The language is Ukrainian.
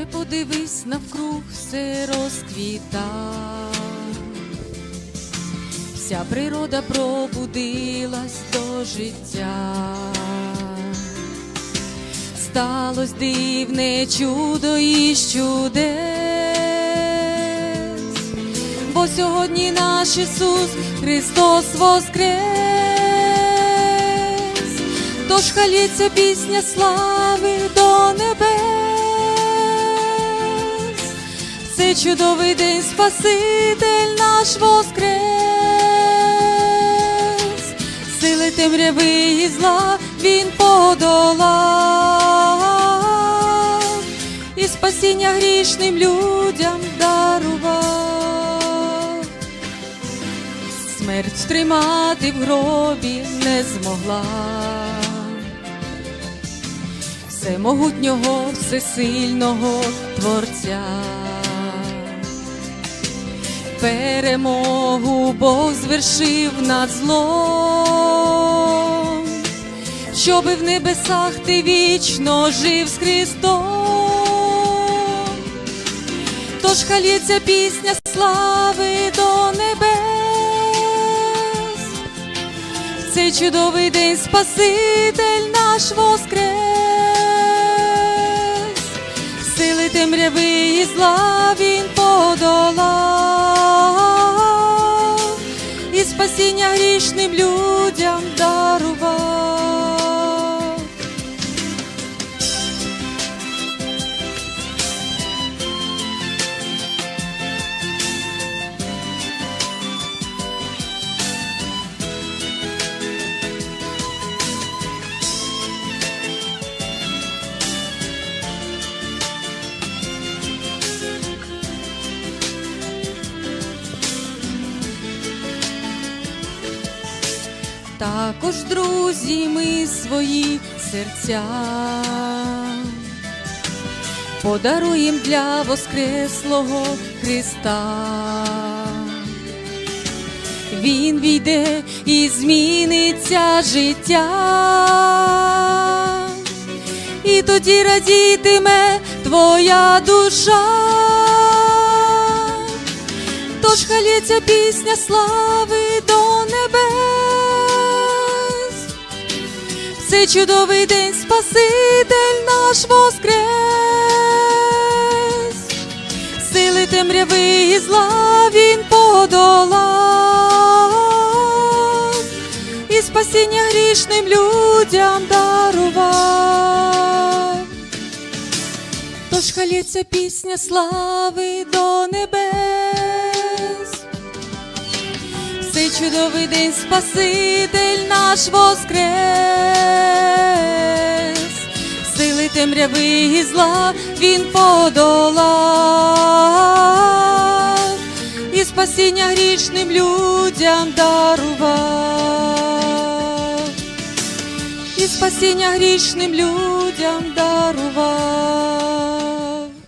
подивись навкруг, все розквіта. Вся природа пробудилась до життя. Сталось дивне чудо і чудес, бо сьогодні наш Ісус Христос воскрес, тож халіться пісня слави до небес. Чудовий день Спаситель наш воскрес, сили темряви і зла він подолав, і спасіння грішним людям дарував. Смерть тримати в гробі не змогла. Всемогутнього, всесильного Творця. Перемогу Бог звершив над злом, щоби в небесах ти вічно жив з Христом. Тож халіться пісня слави до небес. Цей чудовий день Спаситель наш воскрес, сили темряви і зла він спасіння грішним людям дарував. Також, друзі, ми свої серця подаруєм для Воскреслого Христа. Він війде і зміниться життя, і тоді радітиме твоя душа. Тож халється пісня слави до небес. Цей чудовий день Спаситель наш воскрес, сили темряви і зла він подолав, і спасіння грішним людям дарував. Тож халється пісня слави до небес. Цей чудовий день Спаситель наш воскрес, темряви і зла він подолав, і спасіння грішним людям дарував, і спасіння грішним людям дарував.